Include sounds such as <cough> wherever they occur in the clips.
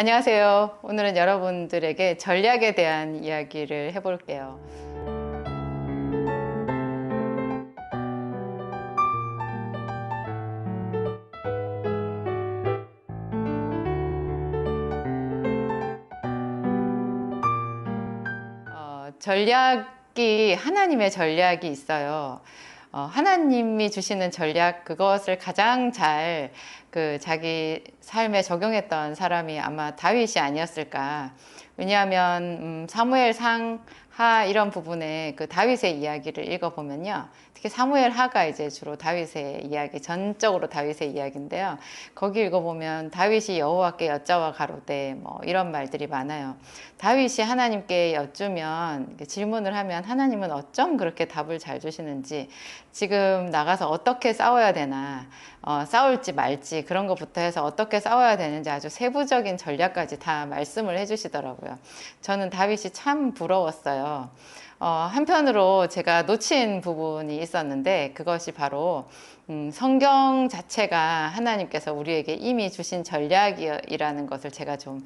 안녕하세요. 오늘은 여러분들에게 전략에 대한 이야기를 해볼게요. 어, 전략이 하나님의 전략이 있어요. 어, 하나님이 주시는 전략 그것을 가장 잘 그 자기 삶에 적용했던 사람이 아마 다윗이 아니었을까. 왜냐하면 음, 사무엘 상 하 이런 부분에 그 다윗의 이야기를 읽어보면요. 특히 사무엘 하가 이제 주로 다윗의 이야기, 전적으로 다윗의 이야기인데요. 거기 읽어보면 다윗이 여호와께 여짜와 가로되 뭐 이런 말들이 많아요. 다윗이 하나님께 여쭈면 질문을 하면 하나님은 어쩜 그렇게 답을 잘 주시는지 지금 나가서 어떻게 싸워야 되나 어, 싸울지 말지 그런 것부터 해서 어떻게 싸워야 되는지 아주 세부적인 전략까지 다 말씀을 해주시더라고요. 저는 다윗이 참 부러웠어요. 어, 한편으로 제가 놓친 부분이 있었는데 그것이 바로 음, 성경 자체가 하나님께서 우리에게 이미 주신 전략이라는 것을 제가 좀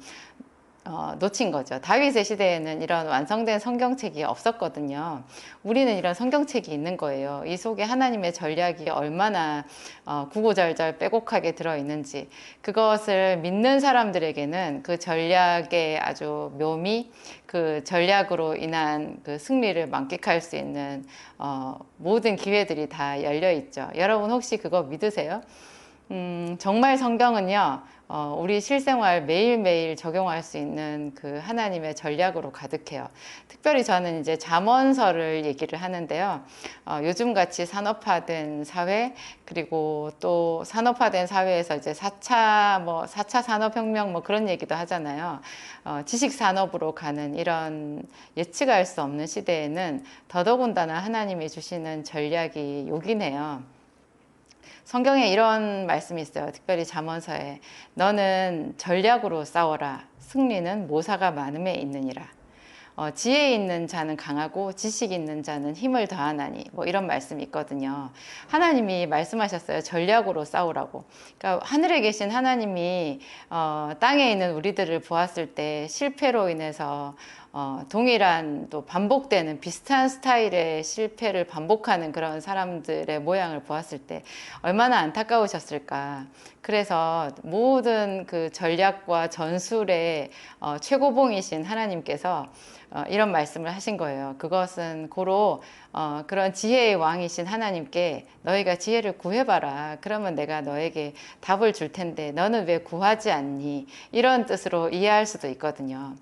어, 놓친 거죠. 다윗의 시대에는 이런 완성된 성경책이 없었거든요. 우리는 이런 성경책이 있는 거예요. 이 속에 하나님의 전략이 얼마나 어, 구구절절 빼곡하게 들어있는지 그것을 믿는 사람들에게는 그 전략의 아주 묘미, 그 전략으로 인한 그 승리를 만끽할 수 있는 어, 모든 기회들이 다 열려 있죠. 여러분 혹시 그거 믿으세요? 음, 정말 성경은요, 어, 우리 실생활 매일매일 적용할 수 있는 그 하나님의 전략으로 가득해요. 특별히 저는 이제 잠언서를 얘기를 하는데요. 어, 요즘 같이 산업화된 사회, 그리고 또 산업화된 사회에서 이제 4차, 뭐, 4차 산업혁명 뭐 그런 얘기도 하잖아요. 어, 지식산업으로 가는 이런 예측할 수 없는 시대에는 더더군다나 하나님이 주시는 전략이 요긴해요. 성경에 이런 말씀이 있어요. 특별히 잠언서에 너는 전략으로 싸워라. 승리는 모사가 많음에 있느니라. 어, 지혜 있는 자는 강하고 지식 있는 자는 힘을 더하나니 뭐 이런 말씀이 있거든요. 하나님이 말씀하셨어요. 전략으로 싸우라고. 그러니까 하늘에 계신 하나님이 어, 땅에 있는 우리들을 보았을 때 실패로 인해서 어, 동일한 또 반복되는 비슷한 스타일의 실패를 반복하는 그런 사람들의 모양을 보았을 때 얼마나 안타까우셨을까. 그래서 모든 그 전략과 전술의 어, 최고봉이신 하나님께서 어, 이런 말씀을 하신 거예요. 그것은 고로 어, 그런 지혜의 왕이신 하나님께 너희가 지혜를 구해봐라. 그러면 내가 너에게 답을 줄 텐데 너는 왜 구하지 않니? 이런 뜻으로 이해할 수도 있거든요.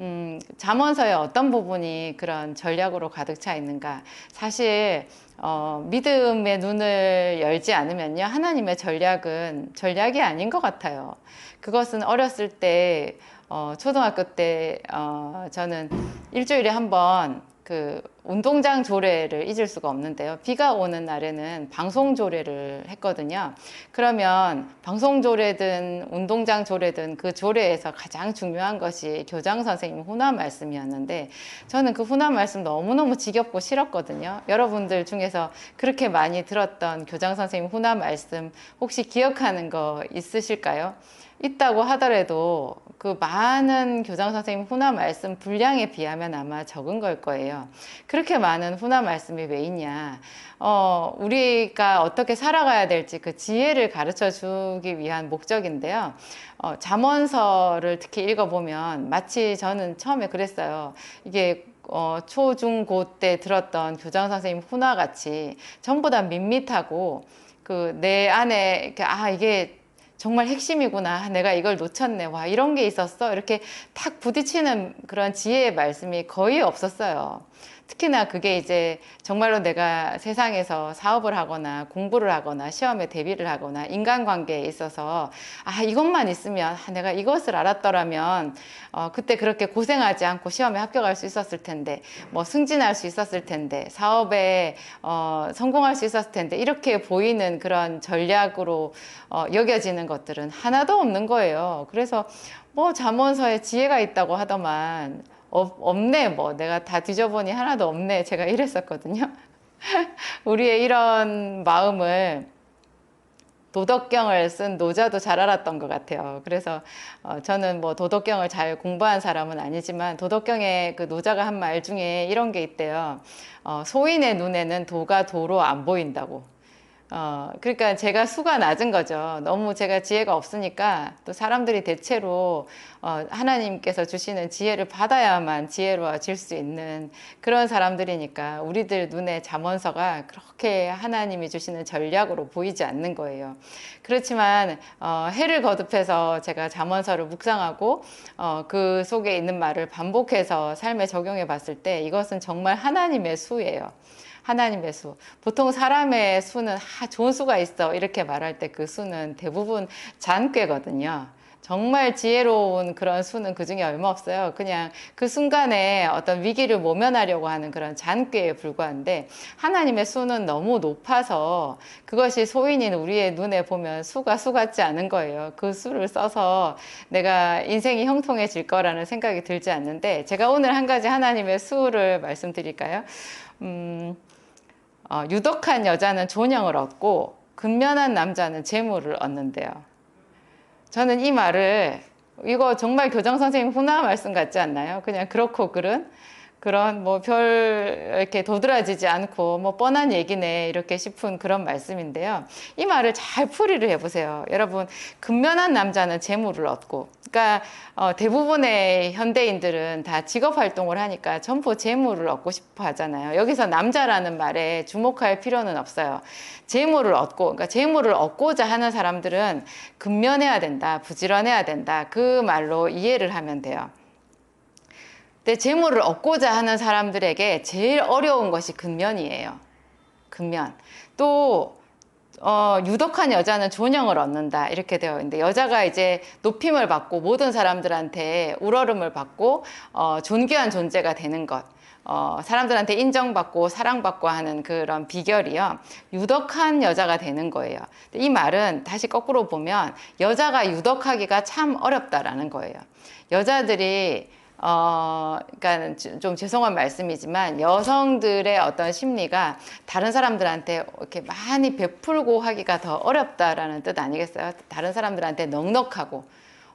음, 잠언서의 어떤 부분이 그런 전략으로 가득 차 있는가? 사실 어, 믿음의 눈을 열지 않으면요 하나님의 전략은 전략이 아닌 것 같아요. 그것은 어렸을 때 어, 초등학교 때 어, 저는 일주일에 한번 그 운동장 조례를 잊을 수가 없는데요. 비가 오는 날에는 방송 조례를 했거든요. 그러면 방송 조례든 운동장 조례든 그 조례에서 가장 중요한 것이 교장 선생님 훈화 말씀이었는데 저는 그 훈화 말씀 너무너무 지겹고 싫었거든요. 여러분들 중에서 그렇게 많이 들었던 교장 선생님 훈화 말씀 혹시 기억하는 거 있으실까요? 있다고 하더라도 그 많은 교장 선생님 훈화 말씀 분량에 비하면 아마 적은 걸 거예요. 그렇게 많은 훈화 말씀이 왜 있냐? 어, 우리가 어떻게 살아가야 될지 그 지혜를 가르쳐 주기 위한 목적인데요. 어, 잠언서를 특히 읽어 보면 마치 저는 처음에 그랬어요. 이게 어, 초, 중, 고 때 들었던 교장 선생님 훈화 같이 전부 다 밋밋하고 그 내 안에 아 이게 정말 핵심이구나. 내가 이걸 놓쳤네. 와, 이런 게 있었어. 이렇게 탁 부딪히는 그런 지혜의 말씀이 거의 없었어요. 특히나 그게 이제 정말로 내가 세상에서 사업을 하거나 공부를 하거나 시험에 대비를 하거나 인간관계에 있어서 아 이것만 있으면 아, 내가 이것을 알았더라면 어, 그때 그렇게 고생하지 않고 시험에 합격할 수 있었을 텐데 뭐 승진할 수 있었을 텐데 사업에 어, 성공할 수 있었을 텐데 이렇게 보이는 그런 전략으로 어, 여겨지는 것들은 하나도 없는 거예요. 그래서 뭐 잠언서에 지혜가 있다고 하더만 없네 뭐 내가 다 뒤져보니 하나도 없네 제가 이랬었거든요 <laughs> 우리의 이런 마음을 도덕경을 쓴 노자도 잘 알았던 것 같아요. 그래서 어, 저는 뭐 도덕경을 잘 공부한 사람은 아니지만 도덕경의 그 노자가 한 말 중에 이런 게 있대요. 어, 소인의 눈에는 도가 도로 안 보인다고. 어, 그러니까 제가 수가 낮은 거죠. 너무 제가 지혜가 없으니까 또 사람들이 대체로 어, 하나님께서 주시는 지혜를 받아야만 지혜로워질 수 있는 그런 사람들이니까 우리들 눈에 잠언서가 그렇게 하나님이 주시는 전략으로 보이지 않는 거예요. 그렇지만 어, 해를 거듭해서 제가 잠언서를 묵상하고 어, 그 속에 있는 말을 반복해서 삶에 적용해 봤을 때 이것은 정말 하나님의 수예요. 하나님의 수. 보통 사람의 수는 아, 좋은 수가 있어 이렇게 말할 때 그 수는 대부분 잔꾀거든요. 정말 지혜로운 그런 수는 그 중에 얼마 없어요. 그냥 그 순간에 어떤 위기를 모면하려고 하는 그런 잔꾀에 불과한데 하나님의 수는 너무 높아서 그것이 소인인 우리의 눈에 보면 수가 수 같지 않은 거예요. 그 수를 써서 내가 인생이 형통해질 거라는 생각이 들지 않는데 제가 오늘 한 가지 하나님의 수를 말씀드릴까요? 음, 어, 유독한 여자는 존영을 얻고 근면한 남자는 재물을 얻는데요. 저는 이 말을 이거 정말 교장 선생님 훈화 말씀 같지 않나요? 그냥 그렇고 그른 그런 뭐 별 이렇게 도드라지지 않고 뭐 뻔한 얘기네 이렇게 싶은 그런 말씀인데요. 이 말을 잘 풀이를 해보세요. 여러분 근면한 남자는 재물을 얻고, 그러니까 어, 대부분의 현대인들은 다 직업 활동을 하니까 전부 재물을 얻고 싶어 하잖아요. 여기서 남자라는 말에 주목할 필요는 없어요. 재물을 얻고, 그러니까 재물을 얻고자 하는 사람들은 근면해야 된다, 부지런해야 된다 그 말로 이해를 하면 돼요. 근데 재물을 얻고자 하는 사람들에게 제일 어려운 것이 근면이에요. 근면. 또 어, 유독한 여자는 존영을 얻는다 이렇게 되어 있는데 여자가 이제 높임을 받고 모든 사람들한테 우러름을 받고 어, 존귀한 존재가 되는 것. 어, 사람들한테 인정받고 사랑받고 하는 그런 비결이요. 유덕한 여자가 되는 거예요. 이 말은 다시 거꾸로 보면 여자가 유덕하기가 참 어렵다라는 거예요. 여자들이 어, 그러니까 좀 죄송한 말씀이지만 여성들의 어떤 심리가 다른 사람들한테 이렇게 많이 베풀고 하기가 더 어렵다라는 뜻 아니겠어요? 다른 사람들한테 넉넉하고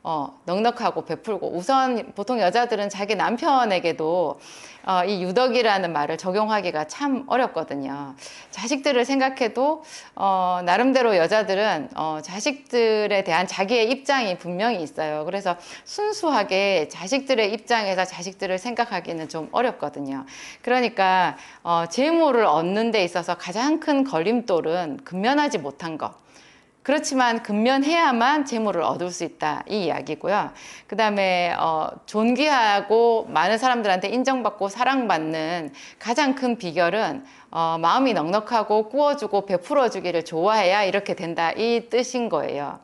어, 넉넉하고 베풀고 우선 보통 여자들은 자기 남편에게도 어, 이 유덕이라는 말을 적용하기가 참 어렵거든요. 자식들을 생각해도 어, 나름대로 여자들은 어, 자식들에 대한 자기의 입장이 분명히 있어요. 그래서 순수하게 자식들의 입장에서 자식들을 생각하기는 좀 어렵거든요. 그러니까 어, 재물을 얻는 데 있어서 가장 큰 걸림돌은 근면하지 못한 것. 그렇지만 근면해야만 재물을 얻을 수 있다 이 이야기고요. 그 다음에 어, 존귀하고 많은 사람들한테 인정받고 사랑받는 가장 큰 비결은 어, 마음이 넉넉하고 꾸어주고 베풀어주기를 좋아해야 이렇게 된다 이 뜻인 거예요.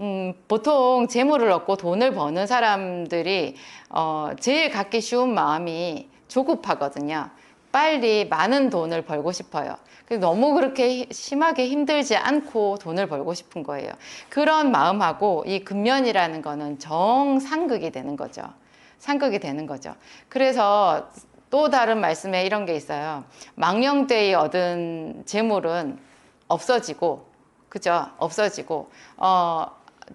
음, 보통 재물을 얻고 돈을 버는 사람들이 어, 제일 갖기 쉬운 마음이 조급하거든요. 빨리 많은 돈을 벌고 싶어요. 너무 그렇게 심하게 힘들지 않고 돈을 벌고 싶은 거예요. 그런 마음하고 이 근면이라는 거는 정상극이 되는 거죠. 상극이 되는 거죠. 그래서 또 다른 말씀에 이런 게 있어요. 망령되이 얻은 재물은 없어지고, 그죠? 없어지고, 어,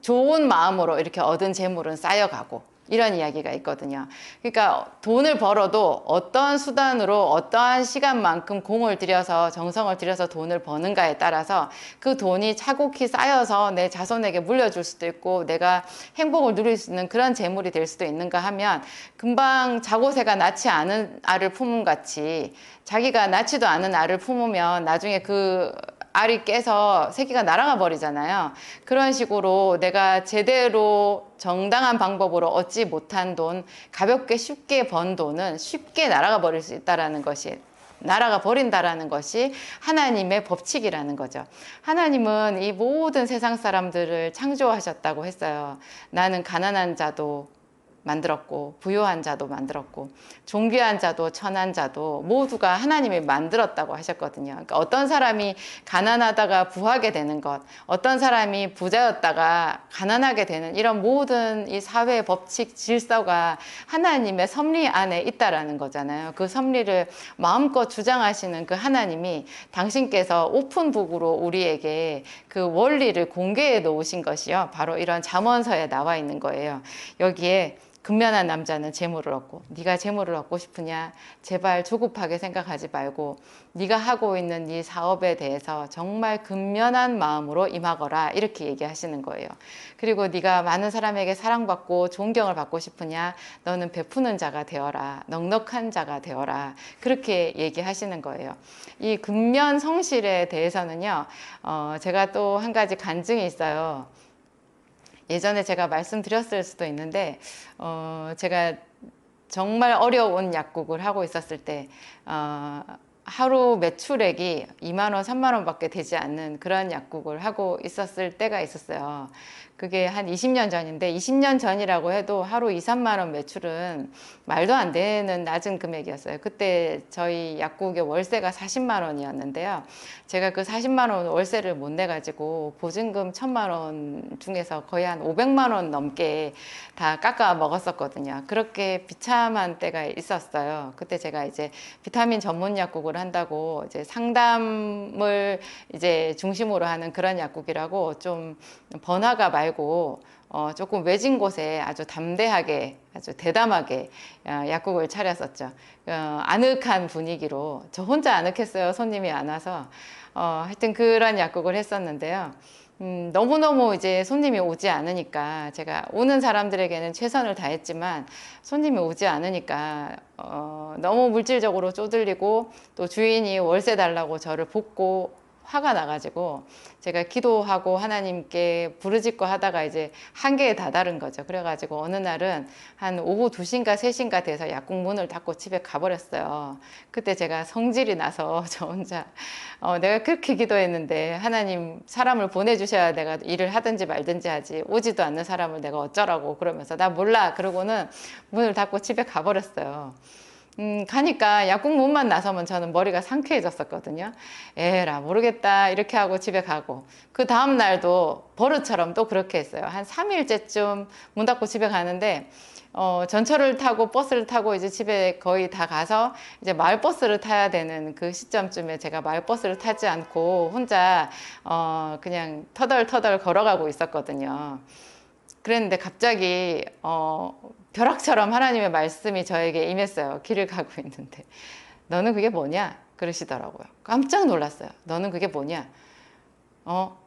좋은 마음으로 이렇게 얻은 재물은 쌓여가고, 이런 이야기가 있거든요. 그러니까 돈을 벌어도 어떠한 수단으로 어떠한 시간만큼 공을 들여서 정성을 들여서 돈을 버는가에 따라서 그 돈이 차곡히 쌓여서 내 자손에게 물려줄 수도 있고 내가 행복을 누릴 수 있는 그런 재물이 될 수도 있는가 하면 금방 자고새가 낳지 않은 알을 품은 같이 자기가 낳지도 않은 알을 품으면 나중에 그 알이 깨서 새끼가 날아가 버리잖아요. 그런 식으로 내가 제대로 정당한 방법으로 얻지 못한 돈, 가볍게 쉽게 번 돈은 쉽게 날아가 버릴 수 있다라는 것이 날아가 버린다라는 것이 하나님의 법칙이라는 거죠. 하나님은 이 모든 세상 사람들을 창조하셨다고 했어요. 나는 가난한 자도 만들었고 부유한 자도 만들었고 존귀한 자도 천한 자도 모두가 하나님이 만들었다고 하셨거든요. 그러니까 어떤 사람이 가난하다가 부하게 되는 것, 어떤 사람이 부자였다가 가난하게 되는 이런 모든 이 사회 법칙 질서가 하나님의 섭리 안에 있다라는 거잖아요. 그 섭리를 마음껏 주장하시는 그 하나님이 당신께서 오픈북으로 우리에게 그 원리를 공개해 놓으신 것이요. 바로 이런 잠언서에 나와 있는 거예요. 여기에 근면한 남자는 재물을 얻고 네가 재물을 얻고 싶으냐 제발 조급하게 생각하지 말고 네가 하고 있는 네 사업에 대해서 정말 근면한 마음으로 임하거라 이렇게 얘기하시는 거예요. 그리고 네가 많은 사람에게 사랑받고 존경을 받고 싶으냐 너는 베푸는 자가 되어라 넉넉한 자가 되어라 그렇게 얘기하시는 거예요. 이 근면 성실에 대해서는요 어, 제가 또 한 가지 간증이 있어요. 예전에 제가 말씀드렸을 수도 있는데 어, 제가 정말 어려운 약국을 하고 있었을 때 어, 하루 매출액이 2만 원, 3만 원밖에 되지 않는 그런 약국을 하고 있었을 때가 있었어요. 그게 한 20년 전인데 20년 전이라고 해도 하루 2, 3만 원 매출은 말도 안 되는 낮은 금액이었어요. 그때 저희 약국의 월세가 40만 원이었는데요. 제가 그 40만 원 월세를 못 내 가지고 보증금 1천만 원 중에서 거의 한 500만 원 넘게 다 깎아 먹었었거든요. 그렇게 비참한 때가 있었어요. 그때 제가 이제 비타민 전문 약국을 한다고 이제 상담을 이제 중심으로 하는 그런 약국이라고 좀 번화가 말고 어, 조금 외진 곳에 아주 담대하게 아주 대담하게 어, 약국을 차렸었죠. 어, 아늑한 분위기로 저 혼자 아늑했어요. 손님이 안 와서 어, 하여튼 그런 약국을 했었는데요. 음, 너무너무 이제 손님이 오지 않으니까 제가 오는 사람들에게는 최선을 다했지만 손님이 오지 않으니까 어, 너무 물질적으로 쪼들리고 또 주인이 월세 달라고 저를 볶고 화가 나가지고 제가 기도하고 하나님께 부르짖고 하다가 이제 한계에 다다른 거죠. 그래가지고 어느 날은 한 오후 2시인가 3시인가 돼서 약국 문을 닫고 집에 가버렸어요. 그때 제가 성질이 나서 <laughs> 저 혼자 어, 내가 그렇게 기도했는데 하나님 사람을 보내주셔야 내가 일을 하든지 말든지 하지 오지도 않는 사람을 내가 어쩌라고 그러면서 나 몰라 그러고는 문을 닫고 집에 가버렸어요. 음, 가니까 약국 문만 나서면 저는 머리가 상쾌해졌었거든요. 에라, 모르겠다. 이렇게 하고 집에 가고. 그 다음 날도 버릇처럼 또 그렇게 했어요. 한 3일째쯤 문 닫고 집에 가는데, 어, 전철을 타고 버스를 타고 이제 집에 거의 다 가서 이제 마을 버스를 타야 되는 그 시점쯤에 제가 마을 버스를 타지 않고 혼자, 어, 그냥 터덜터덜 걸어가고 있었거든요. 그랬는데 갑자기, 어, 벼락처럼 하나님의 말씀이 저에게 임했어요. 길을 가고 있는데. 너는 그게 뭐냐? 그러시더라고요. 깜짝 놀랐어요. 너는 그게 뭐냐? 어?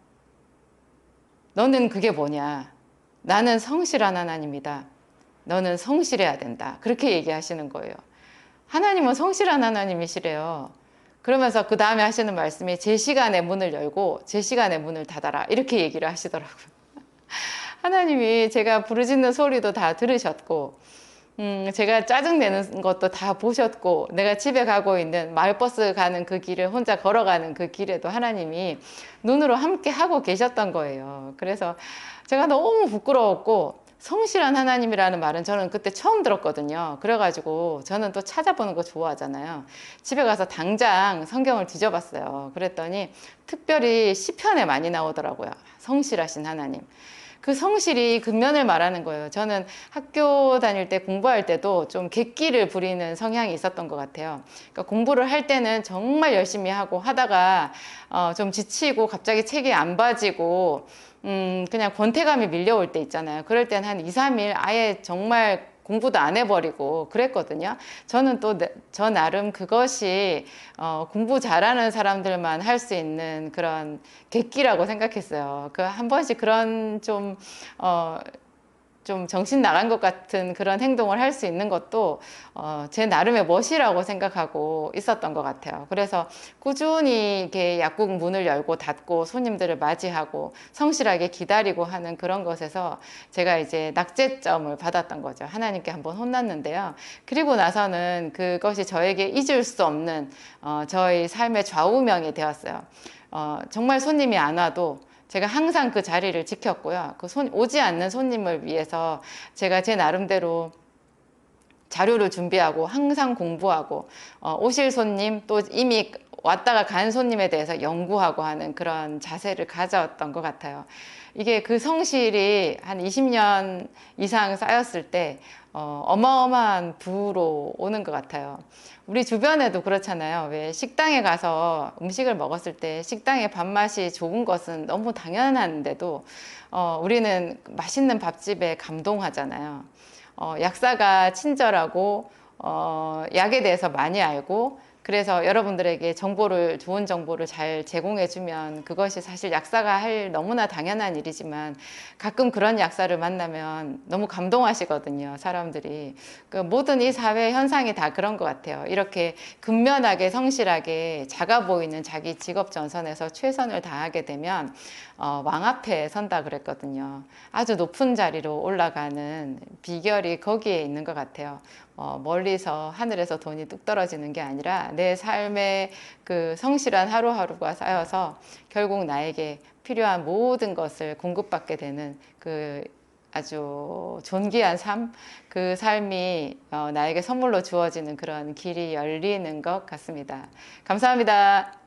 너는 그게 뭐냐? 나는 성실한 하나님이다. 너는 성실해야 된다. 그렇게 얘기하시는 거예요. 하나님은 성실한 하나님이시래요. 그러면서 그 다음에 하시는 말씀이 제 시간에 문을 열고 제 시간에 문을 닫아라. 이렇게 얘기를 하시더라고요. 하나님이 제가 부르짖는 소리도 다 들으셨고, 음, 제가 짜증내는 것도 다 보셨고, 내가 집에 가고 있는 마을버스 가는 그 길을 혼자 걸어가는 그 길에도 하나님이 눈으로 함께 하고 계셨던 거예요. 그래서 제가 너무 부끄러웠고, 성실한 하나님이라는 말은 저는 그때 처음 들었거든요. 그래가지고 저는 또 찾아보는 거 좋아하잖아요. 집에 가서 당장 성경을 뒤져봤어요. 그랬더니 특별히 시편에 많이 나오더라고요. 성실하신 하나님. 그 성실이 근면을 말하는 거예요. 저는 학교 다닐 때 공부할 때도 좀 객기를 부리는 성향이 있었던 것 같아요. 그러니까 공부를 할 때는 정말 열심히 하고 하다가 어, 좀 지치고 갑자기 책이 안 봐지고 음, 그냥 권태감이 밀려올 때 있잖아요. 그럴 때는 한 2, 3일 아예 정말 공부도 안 해버리고 그랬거든요. 저는 또 저 나름 그것이 어, 공부 잘하는 사람들만 할 수 있는 그런 객기라고 생각했어요. 그 한 번씩 그런 좀 어, 좀 정신 나간 것 같은 그런 행동을 할 수 있는 것도 어, 제 나름의 멋이라고 생각하고 있었던 것 같아요. 그래서 꾸준히 이렇게 약국 문을 열고 닫고 손님들을 맞이하고 성실하게 기다리고 하는 그런 것에서 제가 이제 낙제점을 받았던 거죠. 하나님께 한번 혼났는데요. 그리고 나서는 그것이 저에게 잊을 수 없는 어, 저의 삶의 좌우명이 되었어요. 어, 정말 손님이 안 와도 제가 항상 그 자리를 지켰고요. 그 손, 오지 않는 손님을 위해서 제가 제 나름대로 자료를 준비하고 항상 공부하고 어, 오실 손님 또 이미 왔다가 간 손님에 대해서 연구하고 하는 그런 자세를 가졌던 것 같아요. 이게 그 성실이 한 20년 이상 쌓였을 때 어, 어마어마한 부로 오는 것 같아요. 우리 주변에도 그렇잖아요. 왜 식당에 가서 음식을 먹었을 때 식당의 밥맛이 좋은 것은 너무 당연한데도 어, 우리는 맛있는 밥집에 감동하잖아요. 어, 약사가 친절하고 어, 약에 대해서 많이 알고 그래서 여러분들에게 정보를 좋은 정보를 잘 제공해 주면 그것이 사실 약사가 할 너무나 당연한 일이지만 가끔 그런 약사를 만나면 너무 감동하시거든요 사람들이. 그 모든 이 사회 현상이 다 그런 것 같아요. 이렇게 근면하게 성실하게 작아 보이는 자기 직업 전선에서 최선을 다하게 되면 어, 왕 앞에 선다 그랬거든요. 아주 높은 자리로 올라가는 비결이 거기에 있는 것 같아요 어, 멀리서 하늘에서 돈이 뚝 떨어지는 게 아니라 내 삶의 그 성실한 하루하루가 쌓여서 결국 나에게 필요한 모든 것을 공급받게 되는 그 아주 존귀한 삶, 그 삶이 어, 나에게 선물로 주어지는 그런 길이 열리는 것 같습니다. 감사합니다.